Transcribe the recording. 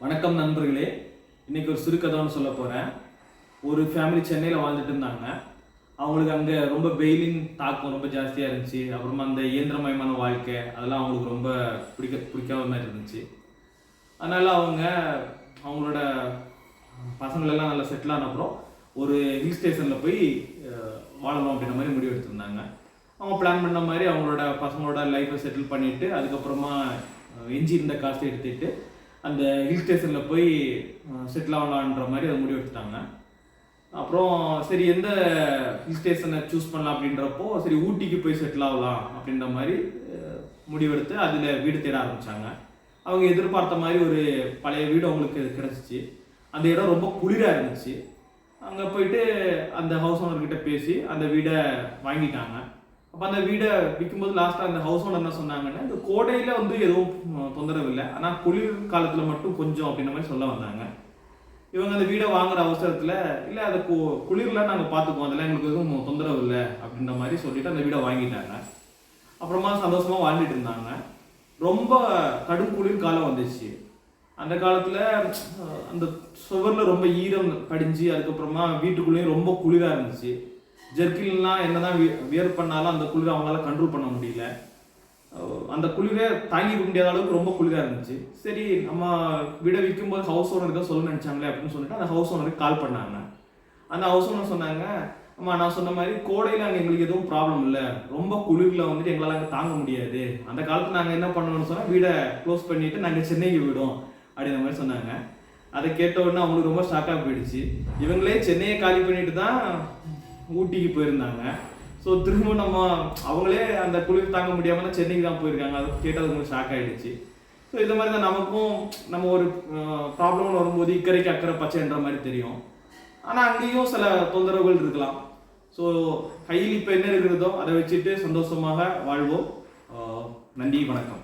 வணக்கம் நண்பர்களே. இன்னைக்கு ஒரு சிறுகதைன்னு சொல்ல போகிறேன் ஒரு ஃபேமிலி சென்னையில் வாழ்ந்துட்டு இருந்தாங்க. அவங்களுக்கு அங்கே ரொம்ப வெயிலின் தாக்கம் ரொம்ப ஜாஸ்தியாக இருந்துச்சு. அப்புறமா அந்த இயந்திரமயமான வாழ்க்கை அதெல்லாம் அவங்களுக்கு ரொம்ப பிடிக்க பிடிக்காத மாதிரி இருந்துச்சு. அதனால் அவங்க அவங்களோட பசங்களெல்லாம் நல்லா செட்டில் ஆனப்புறம் ஒரு ஹில் ஸ்டேஷனில் போய் வாழணும் அப்படின்ற மாதிரி முடிவு எடுத்திருந்தாங்க. அவங்க பிளான் பண்ண மாதிரி அவங்களோட பசங்களோட லைஃப்பை செட்டில் பண்ணிவிட்டு அதுக்கப்புறமா எஞ்சி இருந்த காசை எடுத்துகிட்டு அந்த ஹில் ஸ்டேஷனில் போய் செட்டில் ஆகலான்ற மாதிரி அதை முடிவெடுத்துட்டாங்க அப்புறம் சரி எந்த ஹில் ஸ்டேஷனை சூஸ் பண்ணலாம் அப்படின்றப்போ சரி ஊட்டிக்கு போய் செட்டில் ஆகலாம் அப்படின்ற மாதிரி முடிவெடுத்து அதில் வீடு தேட ஆரம்பித்தாங்க அவங்க எதிர்பார்த்த மாதிரி ஒரு பழைய வீடு அவங்களுக்கு கிடச்சிச்சு. அந்த இடம் ரொம்ப குளிராக இருந்துச்சு. அங்கே போயிட்டு அந்த ஹவுஸ் ஓனர்கிட்ட பேசி அந்த வீடை வாங்கிட்டாங்க. அப்போ அந்த வீடை விற்கும்போது லாஸ்ட்டாக அந்த ஹவுஸ் ஓனர் என்ன சொன்னாங்கன்னா இந்த கோடையில் வந்து எதுவும் தொந்தரவு இல்லை ஆனால் குளிர் காலத்தில் மட்டும் கொஞ்சம் அப்படின்ற மாதிரி சொல்ல வந்தாங்க. இவங்க அந்த வீடை வாங்குற அவசரத்தில் இல்லை அதை கு குளிர்லாம் நாங்கள் பார்த்துக்குவோம் அதெல்லாம் எங்களுக்கு எதுவும் தொந்தரவு இல்லை அப்படின்ற மாதிரி சொல்லிட்டு அந்த வீடை வாங்கிட்டாங்க. அப்புறமா சந்தோஷமாக வாழ்ந்துட்டு இருந்தாங்க. ரொம்ப கடும் குளிர் காலம் வந்துச்சு. அந்த காலத்தில் அந்த சுவரில் ரொம்ப ஈரம் படிஞ்சு அதுக்கப்புறமா வீட்டுக்குள்ளேயும் ரொம்ப குளிராக இருந்துச்சு. ஜெர்கின்லாம் என்னதான் வியர் பண்ணாலும் அந்த குளிரை அவங்களால கண்ட்ரோல் பண்ண முடியல. அந்த குளிரை தாங்கிக்க முடியாத அளவுக்கு ரொம்ப குளிராக இருந்துச்சு. சரி நம்ம விற்கும் போது ஹவுஸ் ஓனர் தான் சொல்ல நினச்சாங்களே அப்படின்னு சொல்லிட்டு அந்த ஹவுஸ் ஓனருக்கு கால் பண்ணாங்க. அந்த ஹவுஸ் ஓனர் சொன்னாங்க ஆமாம் நான் சொன்ன மாதிரி கோடையில் அங்கே எங்களுக்கு எதுவும் ப்ராப்ளம் இல்லை. ரொம்ப குளிரில் வந்துட்டு எங்களால் அங்கே தாங்க முடியாது. அந்த காலத்தில் நாங்கள் என்ன பண்ணணும்னு சொன்னால் வீடை க்ளோஸ் பண்ணிவிட்டு நாங்கள் சென்னைக்கு விடும் அப்படின்ற மாதிரி சொன்னாங்க. அதை கேட்ட உடனே அவங்களுக்கு ரொம்ப ஷாக்காக போயிடுச்சு. இவங்களே சென்னையை காலி பண்ணிட்டு தான் ஊட்டிக்கு போயிருந்தாங்க. ஸோ திரும்ப நம்ம அவங்களே அந்த குளிர் தாங்க முடியாமல் சென்னைக்கு தான் போயிருக்காங்க. அதை கேட்டது ரொம்ப ஷாக் ஆகிடுச்சு ஸோ இந்த மாதிரி தான் நமக்கும் நம்ம ஒரு ப்ராப்ளம் வரும்போது இக்கரைக்கு அக்கறை பச்சைன்ற மாதிரி தெரியும். ஆனால் அங்கேயும் சில தொந்தரவுகள் இருக்கலாம். ஸோ கையில் இப்போ என்ன இருக்கிறதோ அதை வச்சுட்டு சந்தோஷமாக வாழ்வோம். நன்றி வணக்கம்.